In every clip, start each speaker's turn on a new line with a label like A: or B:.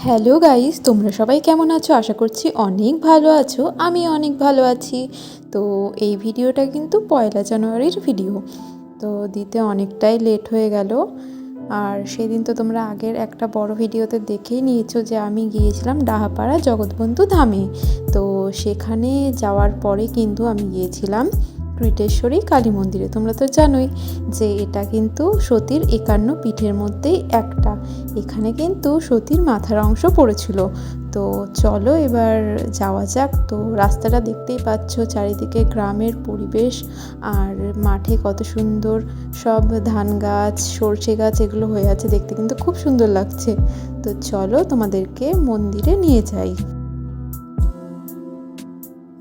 A: Hello guys, তোমরা সবাই কেমন আছো? আশা করছি অনেক ভালো আছো আমি অনেক ভালো আছি। তো এই ভিডিওটা কিন্তু পয়লা জানুয়ারির ভিডিও। তো দিতে অনেকটাই লেট হয়ে গেল। আর সেদিন তো তোমরা আগের একটা বড় ভিডিওতে দেখেই নিয়েছো যে আমি গিয়েছিলাম ডাহাপাড়া জগৎবন্ধু ধামে। তো সেখানে যাওয়ার পরে কিন্তু আমি গিয়েছিলাম। ক্রিটেশ্বরী কালী মন্দিরে। তোমরা তো জানোই যে এটা কিন্তু সতীর একান্ন পিঠের মধ্যেই একটা। এখানে কিন্তু সতীর মাথার অংশ পড়েছিল। তো চলো এবার যাওয়া যাক। তো রাস্তাটা দেখতেই পাচ্ছ চারিদিকে গ্রামের পরিবেশ আর মাঠে কত সুন্দর সব ধান গাছ, সর্ষে গাছ এগুলো হয়ে আছে। দেখতে কিন্তু খুব সুন্দর লাগছে। তো চলো তোমাদেরকে মন্দিরে নিয়ে যাই।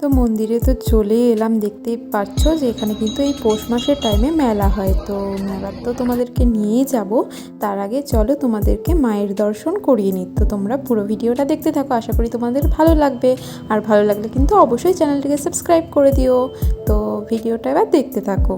A: তো মন্দিরে তো চলে এলাম, দেখতেই পাচ্ছ যে এখানে কিন্তু এই পৌষ মাসের টাইমে মেলা হয়। তো মেলার তো তোমাদেরকে নিয়ে যাব। তার আগে চলো তোমাদেরকে মায়ের দর্শন করিয়ে নিই। তো তোমরা পুরো ভিডিওটা দেখতে থাকো, আশা করি তোমাদের ভালো লাগবে। আর ভালো লাগলে কিন্তু অবশ্যই চ্যানেলটিকে সাবস্ক্রাইব করে দিও। তো ভিডিওটা এবার দেখতে থাকো।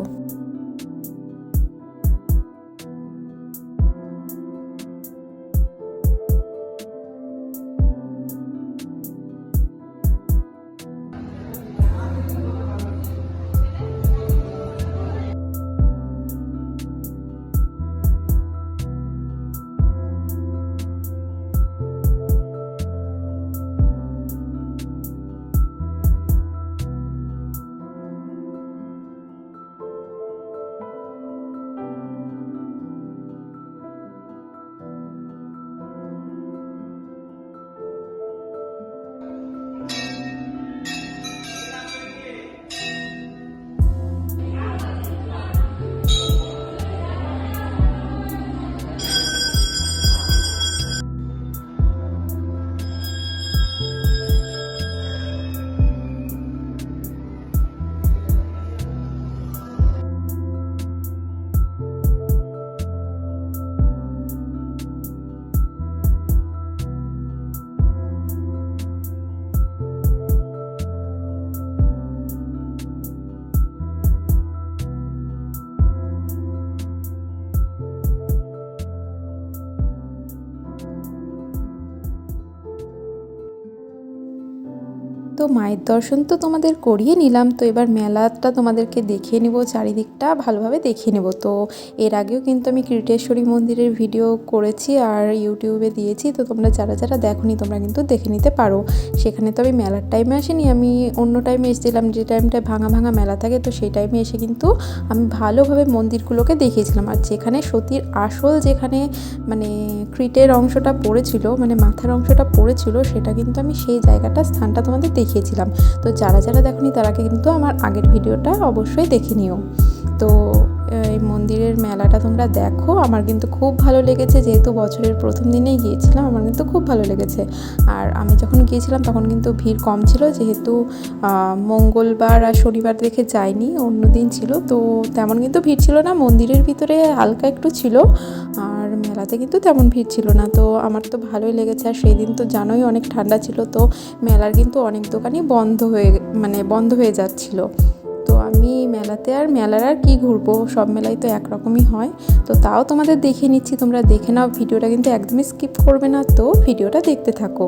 A: তো মায়ের দর্শন তো তোমাদের করিয়ে নিলাম, তো এবার মেলাটা তোমাদেরকে দেখিয়ে নেব, চারিদিকটা ভালোভাবে দেখিয়ে নেব। তো এর আগেও কিন্তু আমি ক্রিটেশ্বরী মন্দিরের ভিডিও করেছি আর ইউটিউবে দিয়েছি, তো তোমরা যারা যারা দেখোনি তোমরা কিন্তু দেখে নিতে পারো। সেখানে তো আমি মেলার টাইমে আসিনি, আমি অন্য টাইমে এসেছিলাম, যে টাইমটায় ভাঙা ভাঙা মেলা থাকে, তো সেই টাইমে এসে কিন্তু আমি ভালোভাবে মন্দিরগুলোকে দেখিয়েছিলাম। আর যেখানে সতীর আসল যেখানে মানে ক্রিটের অংশটা পড়েছিল মানে মাথার অংশটা পড়েছিল, সেটা কিন্তু আমি সেই জায়গাটা, স্থানটা তোমাদের দেখিয়েছিলাম। তো যারা যারা দেখনি তারা কিন্তু আমার আগের ভিডিওটা অবশ্যই দেখে নিও। তো এই মন্দিরের মেলাটা তোমরা দেখো। আমার কিন্তু খুব ভালো লেগেছে, যেহেতু বছরের প্রথম দিনেই গিয়েছিলাম, আমার কিন্তু খুব ভালো লেগেছে। আর আমি যখন গিয়েছিলাম তখন কিন্তু ভিড় কম ছিল, যেহেতু মঙ্গলবার আর শনিবার দেখে যাইনি, অন্য দিন ছিল। তো তেমন কিন্তু ভিড় ছিল না, মন্দিরের ভিতরে হালকা একটু ছিল। আর মেলাতে কিন্তু তেমন ভিড় ছিল না। তো আমার তো ভালোই লেগেছে। আর সেই দিন তো জানোই অনেক ঠান্ডা ছিল। তো মেলার কিন্তু অনেক দোকানই বন্ধ হয়ে মানে বন্ধ হয়ে যাচ্ছিল। তো আমি মেলাতে আর মেলার আর কী ঘুরবো? সব মেলাই তো একরকমই হয়। তো তাও তোমাদের দেখে নিচ্ছি। তোমরা দেখে নাও। ভিডিওটা কিন্তু একদমই স্কিপ করবে না। তো ভিডিওটা দেখতে থাকো।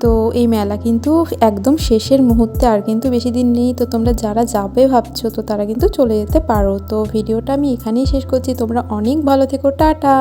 A: তো এই মেলা কিন্তু একদম শেষের মুহূর্তে আর কিন্তু বেশি দিন নেই। তো তোমরা যারা যাবে ভাবছ, তো তারা কিন্তু চলে যেতে পারো। তো ভিডিওটা আমি এখানেই শেষ করছি। তোমরা অনেক ভালো থেকো। টাটা!